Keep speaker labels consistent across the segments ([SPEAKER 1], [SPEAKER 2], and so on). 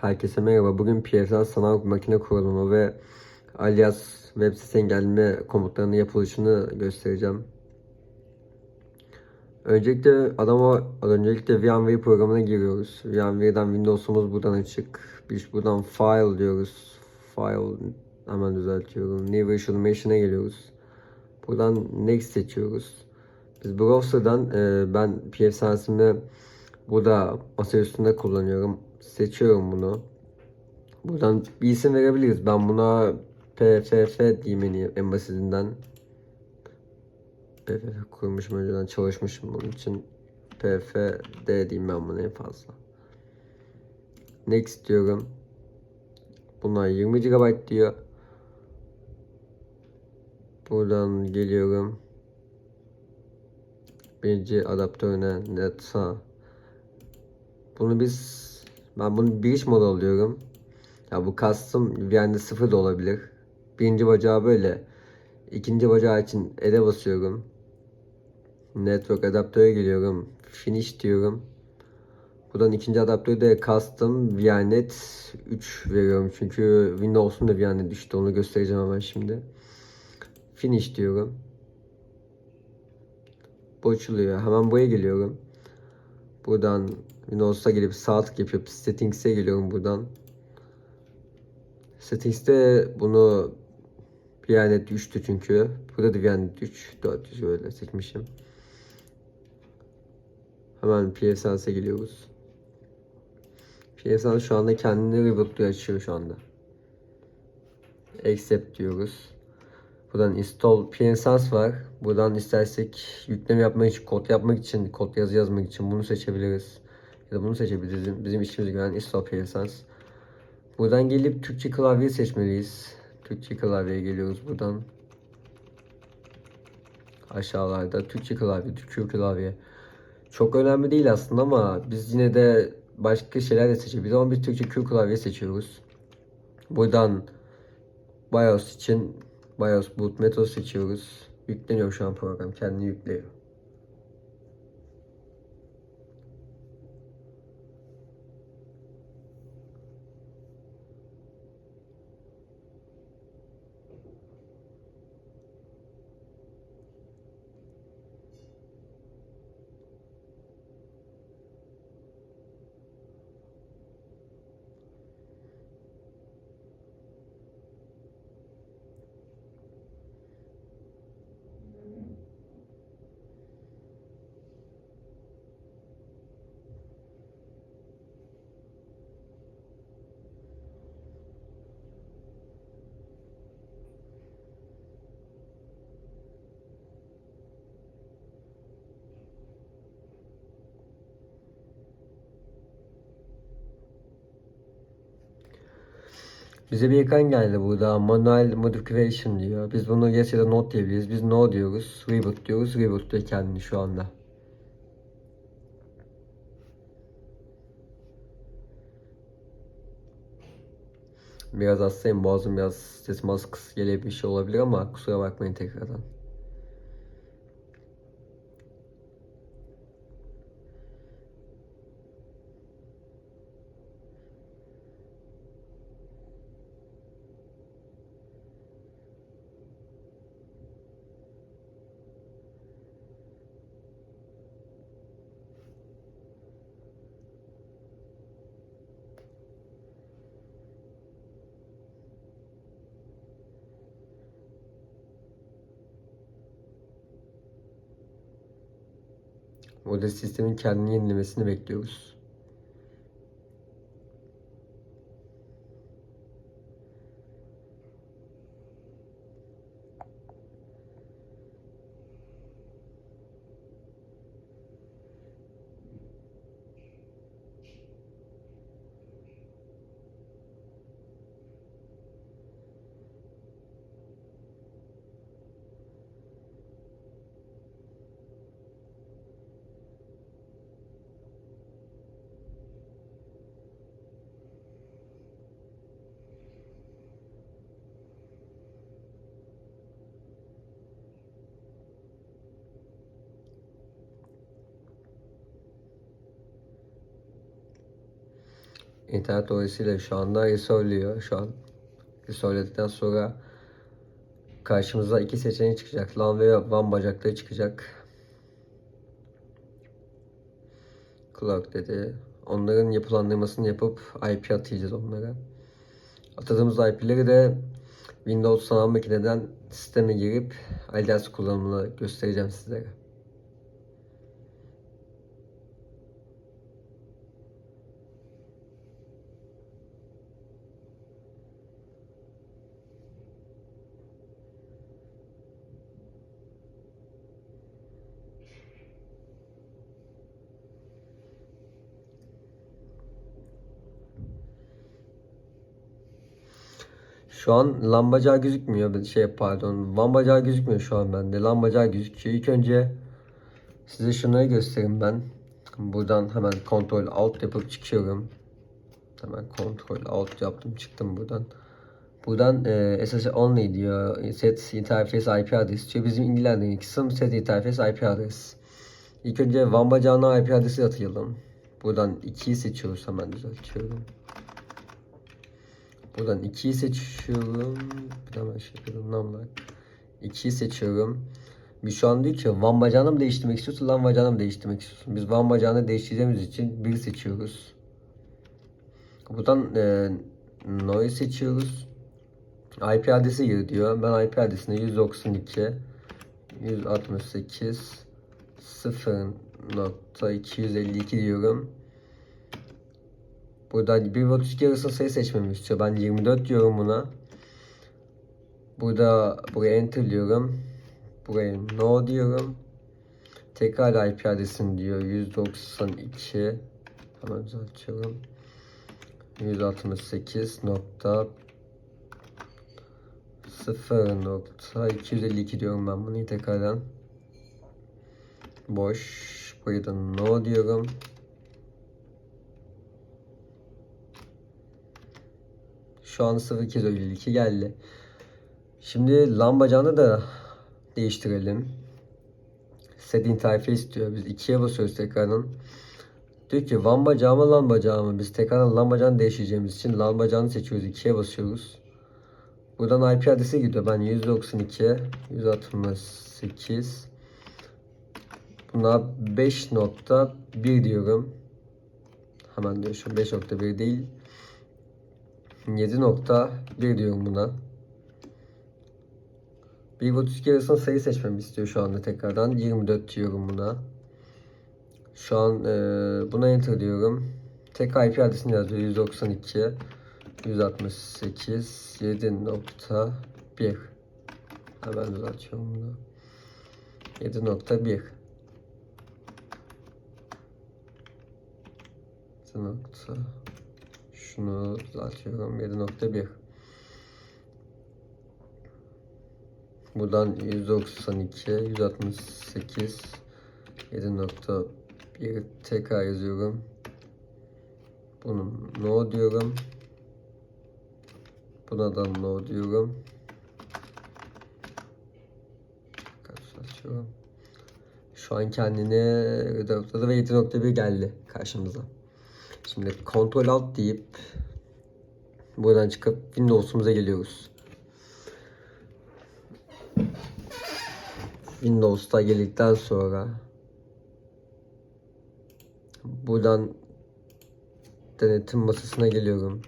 [SPEAKER 1] Herkese merhaba. Bugün PSL sanal makine kurulumu ve alias web sitesi engelleme komutlarının yapılışını göstereceğim. Öncelikle adama öncelikle VMware programına giriyoruz. VMware'den Windows'umuz buradan açık. Biz buradan file diyoruz. File hemen düzeltiyorum. New Virtual Machine'e geliyoruz. Buradan next seçiyoruz. Biz browser'dan e, ben PFSense'imi burada masa üstünde kullanıyorum. Seçiyorum bunu. Buradan bir isim verebiliriz. Ben buna PFF diyeyim en, en basitinden. PFF kurmuşum önceden çalışmışım bunun için. PFD diyeyim ben buna en fazla. Next diyorum. Bunlar 20 GB diyor. Buradan geliyorum. Birinci adaptörüne netsa. Bunu biz ben bunu bir iş modu alıyorum. Ya bu custom yani sıfır da olabilir. Birinci bacağı böyle. İkinci bacağı için ele basıyorum. Network adaptöre geliyorum. Finish diyorum. Buradan ikinci adaptörü de custom VNet 3 veriyorum. Çünkü Windows'un da VNet düştü. Onu göstereceğim hemen şimdi. Finish diyorum. Bu açılıyor. Hemen buraya geliyorum. Buradan Windows'a gelip sağ tık yapıp Settings'e geliyorum buradan. Settings'te bunu VNet düştü çünkü. Burada da VNet 3, 400 böyle seçmişim. Hemen PSNS'e geliyoruz. PSNS şu anda kendini rebootluyor açıyor şu anda. Accept diyoruz. Buradan install PNSense var. Buradan istersek yükleme yapmak için, kod yapmak için, kod yazı yazmak için bunu seçebiliriz. Ya da bunu seçebiliriz. Bizim, işimize gören install PNSense. Buradan gelip Türkçe klavye seçmeliyiz. Türkçe klavyeye geliyoruz buradan. Aşağılarda Türkçe klavye, Türkçe klavye. Çok önemli değil aslında ama biz yine de başka şeyler de seçebiliriz ama biz Türkçe Q klavye seçiyoruz. Buradan BIOS için BIOS boot metodu seçiyoruz. Yükleniyor şu an program. Kendini yüklüyor. Bize bir ekran geldi burada. Manual modification diyor. Biz bunu yes ya da not diyebiliriz. Biz no diyoruz. Reboot diyoruz. Reboot diyor kendini şu anda. Biraz hastayım. Boğazım biraz sesim az kıs gelebilir bir şey olabilir ama kusura bakmayın tekrardan. Burada sistemin kendini yenilemesini bekliyoruz. İnternet dolayısıyla şu anda resolüyor şu an. Resolledikten sonra karşımıza iki seçenek çıkacak. LAN ve WAN bacakları çıkacak. Clock dedi. Onların yapılandırmasını yapıp IP atayacağız onlara. Atadığımız IP'leri de Windows sanal makineden sisteme girip alias kullanımını göstereceğim sizlere. Şu an lambacağı gözükmüyor. Şey pardon. Lambacağı gözükmüyor şu an bende. Lambacağı gözüküyor. İlk önce size şunları göstereyim ben. Buradan hemen kontrol alt yapıp çıkıyorum. Hemen kontrol alt yaptım çıktım buradan. Buradan e, SSH only diyor. Set interface IP adresi diyor. Bizim ilgilendiğimiz kısım set interface IP adresi. İlk önce WAN bacağına IP adresi atayalım. Buradan 2'yi seçiyoruz hemen düzeltiyorum. Buradan 2'yi seçiyorum. Bir daha ben şey yapıyorum. Namlar. 2'yi seçiyorum. Bir şu an diyor ki van bacağını mı değiştirmek istiyorsun, lan bacağını mı değiştirmek istiyorsun? Biz van bacağını değiştireceğimiz için biri seçiyoruz. Buradan e, no'yu seçiyoruz. IP adresi gir diyor. Ben IP adresine 192 168 0.252 diyorum. Burada 1 ve 32 arasında sayı seçmemi istiyor. Ben 24 diyorum buna. Burada buraya enter diyorum. Buraya no diyorum. Tekrar IP adresim diyor. 192 hemen düzeltiyorum. 168 nokta 0.252 diyorum ben bunu tekrardan. Boş. Buraya da no diyorum. Şu an 0252 geldi. Şimdi LAN bacağını da değiştirelim. Set interface diyor. Biz ikiye basıyoruz tekrardan. Diyor ki WAN bacağı mı LAN mı? Biz tekrardan LAN bacağını değiştireceğimiz için LAN bacağını seçiyoruz. ikiye basıyoruz. Buradan IP adresi gidiyor. Ben 192 168 Buna 5.1 diyorum. Hemen diyor şu 5.1 değil. 7.1 diyorum buna. 1 ve 32 arasında sayı seçmemi istiyor şu anda tekrardan. 24 diyorum buna. Şu an e, buna enter diyorum. Tek IP adresini yazıyor. 192 168 7.1 Hemen düzeltiyorum bunu. 7.1 nokta şunu düzeltiyorum. 7.1 buradan 192 168 7.1 tekrar yazıyorum. Bunu no diyorum. Buna da no diyorum. Şu an kendini redaktörde ve 7.1 geldi karşımıza. Şimdi Ctrl Alt deyip buradan çıkıp Windows'umuza geliyoruz. Windows'ta geldikten sonra buradan denetim masasına geliyorum.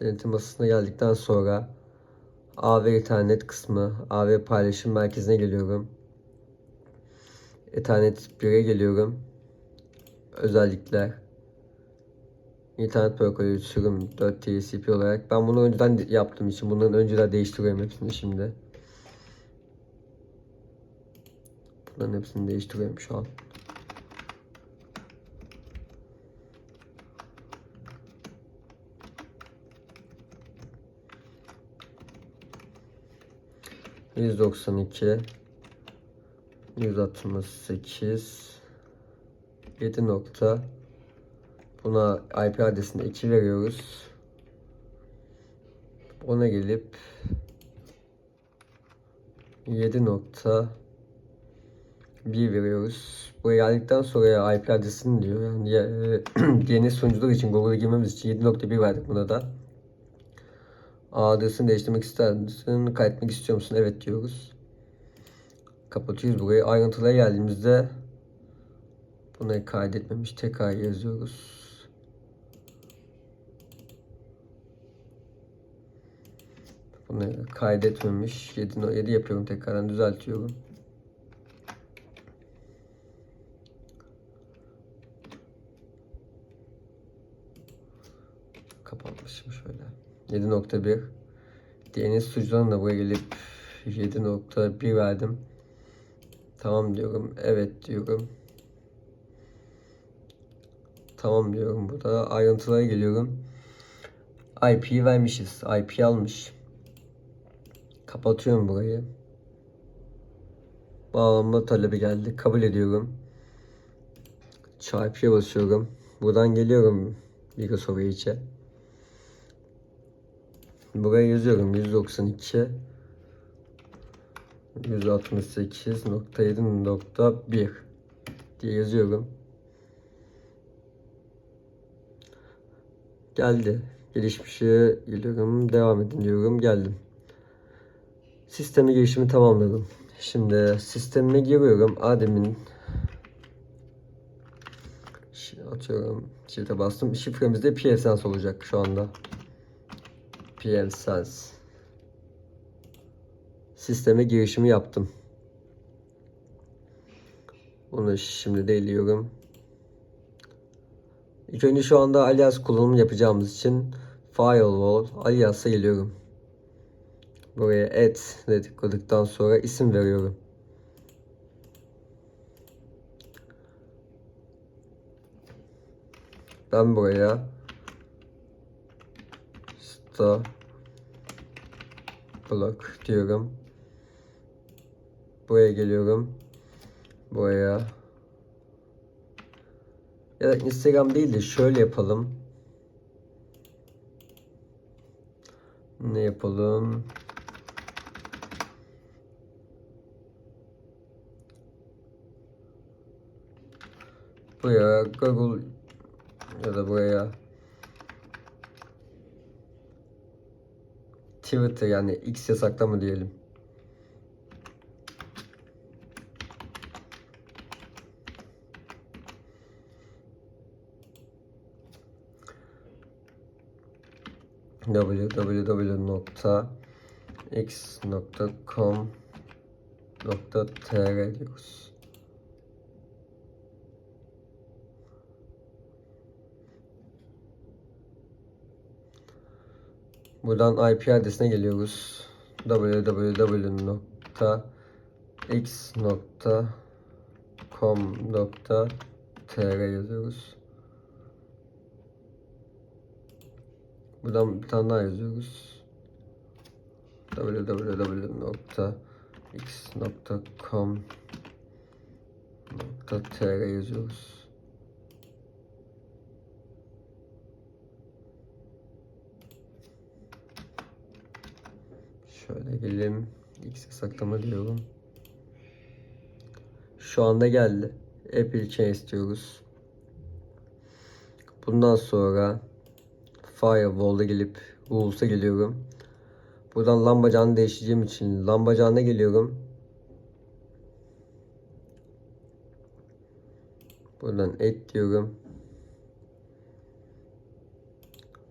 [SPEAKER 1] Denetim masasına geldikten sonra AV Ethernet kısmı, AV paylaşım merkezine geliyorum. Ethernet 1'e geliyorum özellikler internet protokolü sürüm 4 TCP olarak ben bunu önceden yaptığım için bundan önceden değiştiriyorum hepsini şimdi. Bunların hepsini değiştiriyorum şu an. Yüz doksan iki, yüz altmış sekiz, 7 nokta buna IP adresine 2 veriyoruz. Ona gelip 7 nokta bir veriyoruz. Buraya geldikten sonra IP adresini diyor. Yani ya- DNS sunucular için Google'a girmemiz için 7.1 verdik buna da. Adresini değiştirmek ister misin? Kaydetmek istiyor musun? Evet diyoruz. Kapatıyoruz burayı. Ayrıntılara geldiğimizde bunu kaydetmemiş. Tekrar yazıyoruz. Bunu kaydetmemiş. 7, 7 yapıyorum tekrardan düzeltiyorum. Kapatmışım şöyle. 7.1 DNS sunucularına da buraya gelip 7.1 verdim. Tamam diyorum. Evet diyorum. Tamam diyorum. Burada ayrıntılara geliyorum. IP'yi vermişiz. IP almış. Kapatıyorum burayı. Bağlanma talebi geldi. Kabul ediyorum. Çarpıya basıyorum. Buradan geliyorum Microsoft içe. Buraya yazıyorum 192 168.7.1 diye yazıyorum. Geldi. Gelişmişe geliyorum. Devam edin diyorum. Geldim. Sisteme girişimi tamamladım. Şimdi sistemime giriyorum. Adem'in atıyorum. Shift'e bastım. Şifremiz de PSense olacak şu anda. PSense. Sisteme girişimi yaptım. Bunu şimdi de eliyorum. İlk önce şu anda alias kullanımı yapacağımız için firewall alias'a geliyorum. Buraya add dedikten sonra isim veriyorum. Ben buraya sta block diyorum. Buraya geliyorum. Buraya ya da Instagram değil de şöyle yapalım. Ne yapalım? Buraya Google ya da buraya Twitter yani X yasaklama diyelim. www.x.com.tr diyoruz. Buradan IP adresine geliyoruz. www.x.com.tr yazıyoruz. Buradan bir tane daha yazıyoruz. www.x.com.tr yazıyoruz. Şöyle gelelim. X saklama diyorum. Şu anda geldi. Apple Chain istiyoruz. Bundan sonra Firewall'a gelip Rules'a geliyorum. Buradan lambacağını değiştireceğim için lambacağına geliyorum. Buradan add diyorum.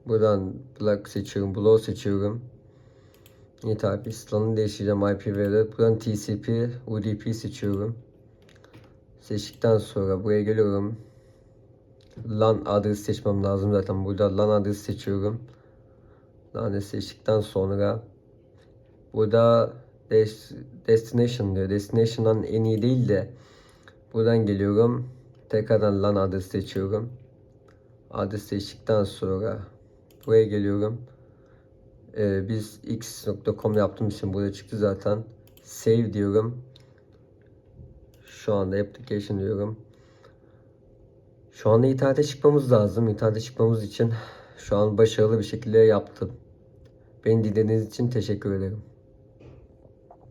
[SPEAKER 1] Buradan block seçiyorum, blow seçiyorum. Net IP slanı değiştireceğim IP veri. Buradan TCP, UDP seçiyorum. Seçtikten sonra buraya geliyorum. LAN adresi seçmem lazım zaten. Burada LAN adresi seçiyorum. LAN adresi seçtikten sonra burada des destination diyor. Destination'dan en iyi değil de buradan geliyorum. Tekrardan LAN adresi seçiyorum. Adres seçtikten sonra buraya geliyorum. Ee, biz x.com yaptığım için burada çıktı zaten. Save diyorum. Şu anda application diyorum. Şu anda internete çıkmamız lazım. İnternete çıkmamız için şu an başarılı bir şekilde yaptım. Beni dinlediğiniz için teşekkür ederim.